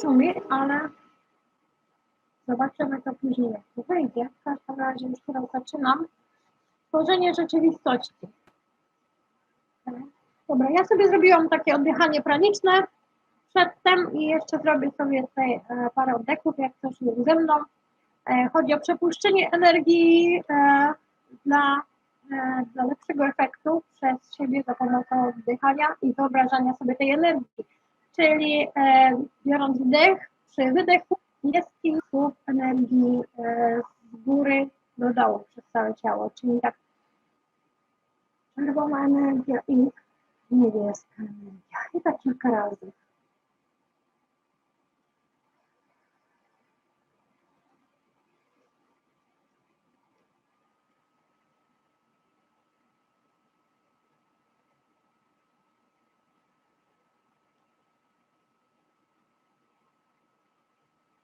szumi, ale zobaczymy to później, jak to wyjdzie. W każdym razie już teraz zaczynam. Tworzenie rzeczywistości. Dobra, ja sobie zrobiłam takie oddychanie praniczne przedtem i jeszcze zrobię sobie tutaj e, parę oddechów, jak ktoś jest ze mną. E, Chodzi o przepuszczenie energii e, dla, dla lepszego efektu przez siebie za pomocą oddychania i wyobrażania sobie tej energii. Czyli e, biorąc wdech, przy wydechu niski słup energii e, z góry do dołu przez całe ciało, czyli tak czerwona energia i niebieska energia. I tak kilka razy.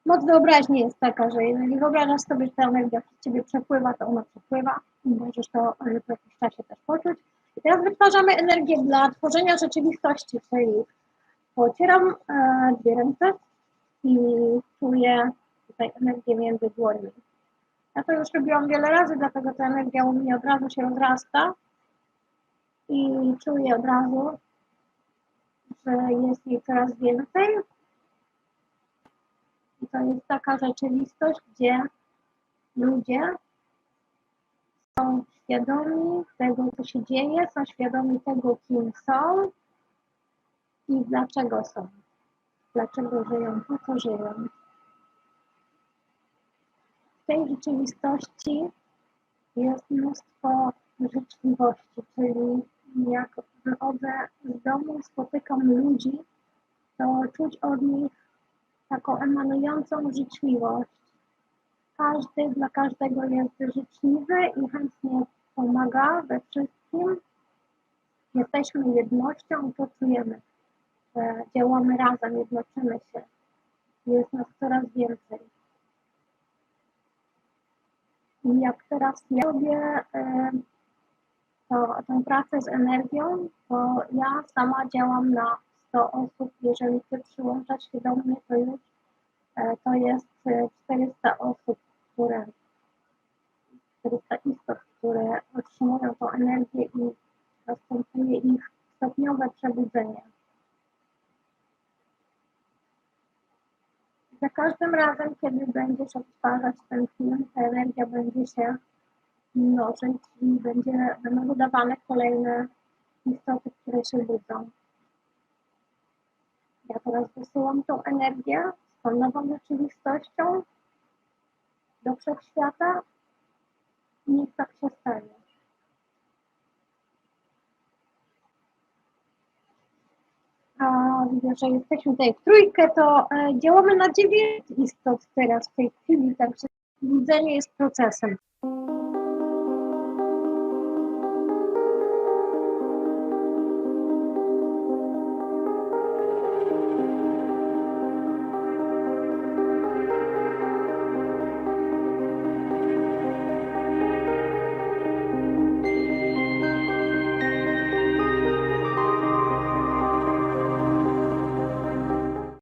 Moc wyobraźni jest taka, że jeżeli wyobrażasz sobie, że ta energia przez ciebie przepływa, to ona przepływa i możesz to e, po jakimś czasie też poczuć. I teraz wytwarzamy energię dla tworzenia rzeczywistości, czyli pocieram e, dwie ręce i czuję tutaj energię między dłońmi. Ja to już robiłam wiele razy, dlatego ta energia u mnie od razu się rozrasta i czuję od razu, że jest jej coraz więcej. To jest taka rzeczywistość, gdzie ludzie są świadomi tego, co się dzieje, są świadomi tego, kim są i dlaczego są. Dlaczego żyją, po co żyją. W tej rzeczywistości jest mnóstwo życzliwości, czyli jak wychodzę z domu, spotykam ludzi, to czuć od nich taką emanującą życzliwość. Każdy dla każdego jest życzliwy i chętnie pomaga we wszystkim. Jesteśmy jednością to czujemy, że działamy razem, jednoczymy się. Jest nas coraz więcej. I jak teraz ja robię to, tę pracę z energią, to ja sama działam na 100 osób. Jeżeli Ty przyłączasz się do mnie, to już e, to jest e, 400 osób, które 400 istot, które otrzymują tą energię i następuje ich stopniowe przebudzenie. Za każdym razem, kiedy będziesz odtwarzać ten film, ta energia będzie się mnożyć i będzie, będą wydawane kolejne istoty, które się budzą. Ja teraz wysyłam tą energię z tą nową rzeczywistością do wszechświata i niech tak się stanie. A widzę, że jesteśmy tutaj w trójkę, to e, działamy na dziewięć istot teraz w tej chwili, także budzenie jest procesem.